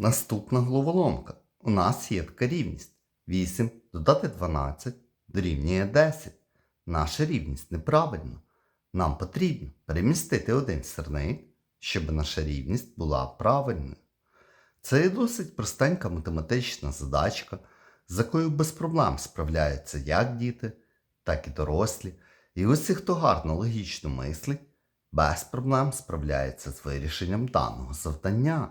Наступна головоломка. У нас є така рівність. 8 додати 12 дорівнює 10. Наша рівність неправильна. Нам потрібно перемістити один сірник, щоб наша рівність була правильною. Це є досить простенька математична задачка, з якою без проблем справляються як діти, так і дорослі. І усі, хто гарно логічно мислить, без проблем справляється з вирішенням даного завдання.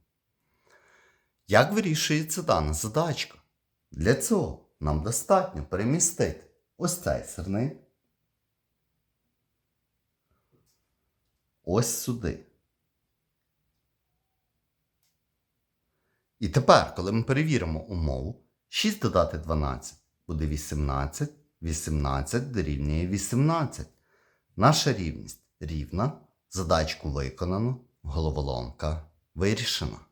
Як вирішується дана задачка? Для цього нам достатньо перемістити ось цей сирник ось сюди. І тепер, коли ми перевіримо умову, 6 додати 12 буде 18, 18 дорівнює 18. Наша рівність рівна, задачку виконано, головоломка вирішена.